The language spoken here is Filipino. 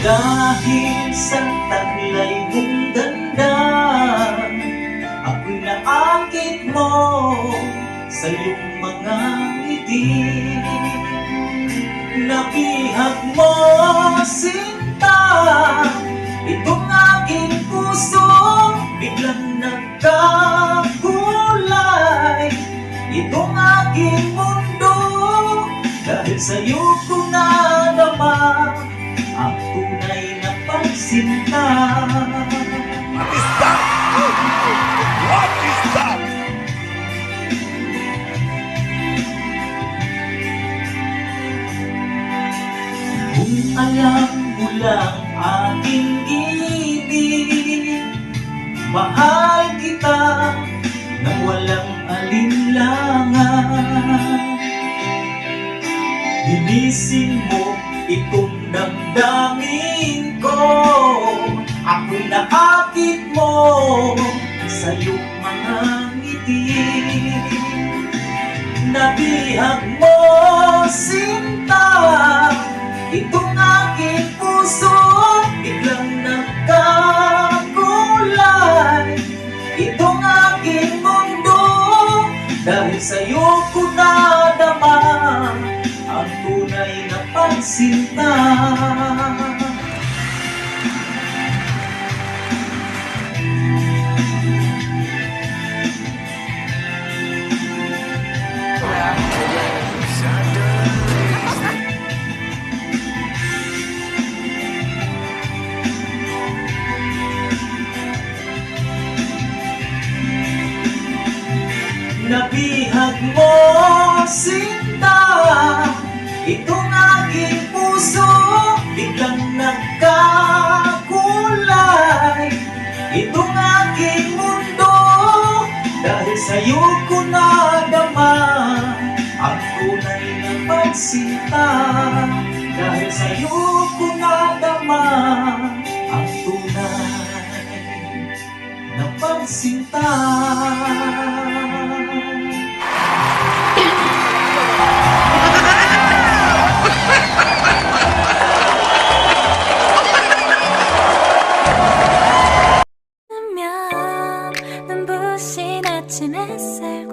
Dahil sa taglay mong ganda Ako'y naakit mo sa iyong mga ngiti. Nabihag mo sinta Itong aking puso biglang nagkakulay. Itong aking mundo dahil sa'yo ko nadama na pagsinta What is that? What is that? Kung alam mo lang aking ibig Mahal kita nang walang alinlangan Ginising mo itong damdamin ko Ako'y naakit mo sa iyong mga ngiti. Nabihag mo sinta Itong aking puso biglang nagkakulay. Itong aking mundo dahil sa'yo ko nadama Ang tunay na pagsinta Nabihag mo sinta Itong aking puso Biglang nagkakulay. Itong aking mundo Dahil sa'yo ko nadama. Ang tunay na pagsinta Dahil sa'yo 아침 햇살